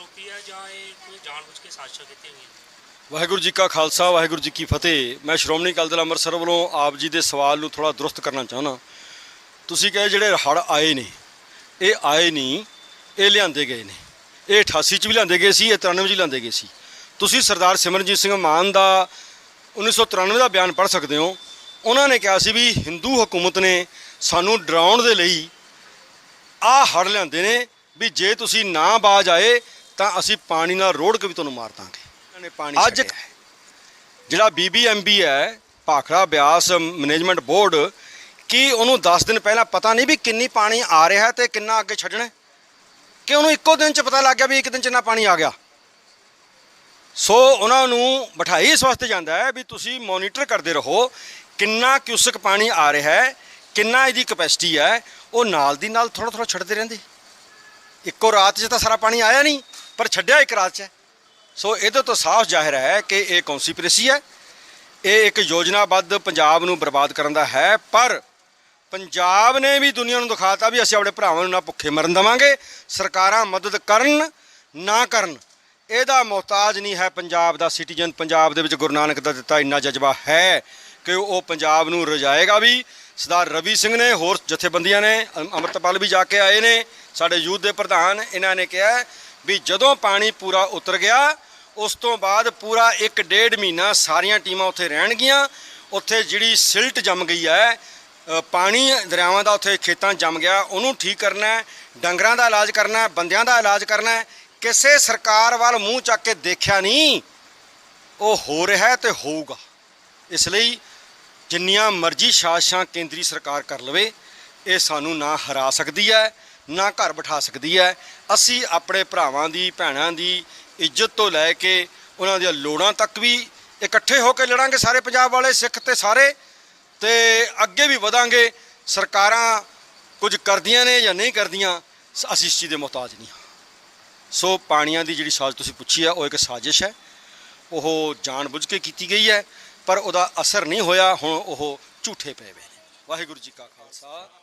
ਰੋਕੀ ਹੈ ਜਾਂ ਇਹ ਕੋਈ ਜਾਣਬੁੱਝ ਕੇ ਸਾਜ਼ਿਸ਼ਾਂ ਕੀਤੀਆਂ ਹੋਈਆਂ ਵਾਹਿਗੁਰੂ ਜੀ ਕਾ ਖਾਲਸਾ, ਵਾਹਿਗੁਰੂ ਜੀ ਕੀ ਫਤਿਹ। ਮੈਂ ਸ਼੍ਰੋਮਣੀ ਅਕਾਲੀ ਦਲ ਅੰਮ੍ਰਿਤਸਰ ਵੱਲੋਂ ਆਪ ਜੀ ਦੇ ਸਵਾਲ ਨੂੰ ਥੋੜਾ ਦਰੁਸਤ ਕਰਨਾ ਚਾਹੁੰਦਾ। ਤੁਸੀਂ ਕਹੇ ਜਿਹੜੇ ਹੜ੍ਹ ਆਏ ਨੇ, ਇਹ ਆਏ ਨਹੀਂ ਇਹ ਲਿਆਂਦੇ ਗਏ ਨੇ। ਇਹ 88 ਚ ਵੀ ਲਿਆਂਦੇ ਗਏ ਸੀ, ਇਹ 93 ਚ ਲਿਆਂਦੇ ਗਏ ਸੀ। ਤੁਸੀਂ ਸਰਦਾਰ ਸਿਮਰਨਜੀਤ ਸਿੰਘ ਮਾਨ ਦਾ 1993 ਦਾ ਬਿਆਨ ਪੜ੍ਹ ਸਕਦੇ ਹੋ। ਉਹਨਾਂ ਨੇ ਕਿਹਾ ਸੀ ਵੀ ਹਿੰਦੂ ਹਕੂਮਤ ਨੇ ਸਾਨੂੰ ਡਰਾਉਣ ਦੇ ਲਈ ਆਹ ਹੜ੍ਹ ਲਿਆਂਦੇ ਨੇ ਵੀ ਜੇ ਤੁਸੀਂ ਨਾ ਬਾਜ ਆਏ ਤਾਂ ਅਸੀਂ ਪਾਣੀ ਨਾਲ ਰੋੜ ਕੇ ਵੀ ਤੁਹਾਨੂੰ ਮਾਰ ਦਾਂਗੇ ਇਹਨਾਂ ਨੇ ਪਾਣੀ ਅੱਜ ਛੱਡਿਆ ਹੈ। ਜਿਹੜਾ ਬੀਬੀਐਮਬੀ ਹੈ ਭਾਖੜਾ ਬਿਆਸ ਮੈਨੇਜਮੈਂਟ ਬੋਰਡ ਕੀ ਉਹਨੂੰ 10 ਦਿਨ ਪਹਿਲਾਂ ਪਤਾ ਨਹੀਂ ਵੀ ਕਿੰਨੀ ਪਾਣੀ ਆ ਰਿਹਾ ਹੈ ਤੇ ਕਿੰਨਾ ਅੱਗੇ ਛੱਡਣਾ ਹੈ? ਕਿ ਉਹਨੂੰ ਇੱਕੋ ਦਿਨ ਚ ਪਤਾ ਲੱਗ ਗਿਆ ਵੀ ਇੱਕ ਦਿਨ ਚ ਇੰਨਾ ਪਾਣੀ ਆ ਗਿਆ ਸੋ ਉਹਨਾਂ ਨੂੰ ਬਿਠਾਈ ਇਸ ਵਾਸਤੇ ਜਾਂਦਾ ਹੈ ਵੀ ਤੁਸੀਂ ਮੋਨੀਟਰ ਕਰਦੇ ਰਹੋ ਕਿੰਨਾ ਕਿਊਸਕ ਪਾਣੀ ਆ ਰਿਹਾ ਹੈ ਕਿੰਨਾ ਇਹਦੀ ਕਪੈਸਿਟੀ ਹੈ ਉਹ ਨਾਲ ਦੀ ਨਾਲ ਥੋੜਾ ਥੋੜਾ ਛੱਡਦੇ ਰਹਿੰਦੇ ਇੱਕੋ ਰਾਤ 'ਚ ਤਾਂ ਸਾਰਾ ਪਾਣੀ ਆਇਆ ਨਹੀਂ ਪਰ ਛੱਡਿਆ ਇੱਕ ਰਾਜ 'ਚ। ਹੈ। ਸੋ ਇਹਦੇ ਤੋਂ ਸਾਫ਼ ਜ਼ਾਹਿਰ ਹੈ ਕਿ ਇਹ ਕੌਂਸੀਪ੍ਰੇਸੀ ਹੈ? ਇਹ ਇੱਕ ਯੋਜਨਾਬੱਧ ਪੰਜਾਬ ਨੂੰ ਬਰਬਾਦ ਕਰਨ ਦਾ ਹੈ, ਪਰ ਪੰਜਾਬ ਨੇ ਵੀ ਦੁਨੀਆ ਨੂੰ ਦਿਖਾਤਾ ਵੀ ਅਸੀਂ ਆਪਣੇ ਭਰਾਵਾਂ ਨੂੰ ਨਾ ਭੁੱਖੇ ਮਰਨ ਦੇਵਾਂਗੇ, ਸਰਕਾਰਾਂ ਮਦਦ ਕਰਨ, ਨਾ ਕਰਨ। ਇਹਦਾ ਮੁਹਤਾਜ ਨਹੀਂ ਹੈ ਪੰਜਾਬ ਦਾ ਸਿਟੀਜ਼ਨ। ਪੰਜਾਬ ਦੇ ਵਿੱਚ ਗੁਰੂ ਨਾਨਕ ਦਾ ਦਿੱਤਾ ਇੰਨਾ ਜਜ਼ਬਾ ਹੈ ਕਿ ਉਹ ਪੰਜਾਬ ਨੂੰ ਰਜਾਏਗਾ ਵੀ। ਸਰਦਾਰ ਰਵੀ ਸਿੰਘ ਨੇ ਹੋਰ ਜਥੇਬੰਦੀਆਂ ਨੇ, ਅਮ- ਅੰਮ੍ਰਿਤਪਾਲ ਵੀ ਜਾ ਕੇ ਆਏ ਨੇ। ਸਾਡੇ ਯੂਥ ਦੇ ਪ੍ਰਧਾਨ ਇਹਨਾਂ ਨੇ ਕਿਹਾ ਵੀ ਜਦੋਂ ਪਾਣੀ ਪੂਰਾ ਉਤਰ ਗਿਆ, ਉਸ ਤੋਂ ਬਾਅਦ ਪੂਰਾ 1.5 ਮਹੀਨਾ ਸਾਰੀਆਂ ਟੀਮਾਂ ਉੱਥੇ ਰਹਿਣਗੀਆਂ। ਉੱਥੇ ਜਿਹੜੀ ਸਿਲਟ ਜੰਮ ਗਈ ਹੈ ਪਾਣੀ ਦਰਿਆਵਾਂ ਦਾ ਉੱਥੇ ਖੇਤਾਂ ਜੰਮ ਗਿਆ, ਉਹਨੂੰ ਠੀਕ ਕਰਨਾ ਹੈ, ਡੰਗਰਾਂ ਦਾ ਇਲਾਜ ਕਰਨਾ ਹੈ, ਬੰਦਿਆਂ ਦਾ ਇਲਾਜ ਕਰਨਾ ਹੈ। ਕਿਸੇ ਸਰਕਾਰ ਵੱਲ ਮੂੰਹ ਚੱਕ ਕੇ ਦੇਖਿਆ ਨਹੀਂ, ਉਹ ਹੋ ਰਿਹਾ ਹੈ ਤੇ ਹੋਊਗਾ। ਇਸ ਲਈ ਜਿੰਨੀਆਂ ਮਰਜ਼ੀ ਸਾਜ਼ਿਸ਼ਾਂ ਕੇਂਦਰੀ ਸਰਕਾਰ ਕਰ ਲਵੇ, ਇਹ ਸਾਨੂੰ ਨਾ ਹਰਾ ਸਕਦੀ ਹੈ। ਨਾ ਘਰ ਬਿਠਾ ਸਕਦੀ ਹੈ। ਅਸੀਂ ਆਪਣੇ ਭਰਾਵਾਂ ਦੀ, ਭੈਣਾਂ ਦੀ ਇੱਜ਼ਤ ਤੋਂ ਲੈ ਕੇ ਉਹਨਾਂ ਦੀਆਂ ਲੋੜਾਂ ਤੱਕ ਵੀ ਇਕੱਠੇ ਹੋ ਕੇ ਲੜਾਂਗੇ ਸਾਰੇ ਪੰਜਾਬ ਵਾਲੇ, ਸਿੱਖ ਤੇ ਸਾਰੇ। ਤੇ ਅੱਗੇ ਵੀ ਵਧਾਂਗੇ। ਸਰਕਾਰਾਂ ਕੁਝ ਕਰਦੀਆਂ ਨੇ ਜਾਂ ਨਹੀਂ ਕਰਦੀਆਂ ਸ- ਅਸੀਂ ਇਸ ਚੀਜ਼ ਦੇ ਮੁਹਤਾਜ ਨਹੀਂ ਹਾਂ। ਸੋ ਪਾਣੀਆਂ ਦੀ ਜਿਹੜੀ ਸਾਜ਼ ਤੁਸੀਂ ਪੁੱਛੀ ਹੈ ਉਹ ਇੱਕ ਸਾਜ਼ਿਸ਼ ਹੈ। ਉਹ ਜਾਣਬੁੱਝ ਕੇ ਕੀਤੀ ਗਈ ਹੈ, ਪਰ ਉਹਦਾ ਅਸਰ ਨਹੀਂ ਹੋਇਆ, ਹੁਣ ਉਹ ਝੂਠੇ ਪਏ ਹੋਏ ਨੇ। ਵਾਹਿਗੁਰੂ ਜੀ ਕਾ ਖਾਲਸਾ।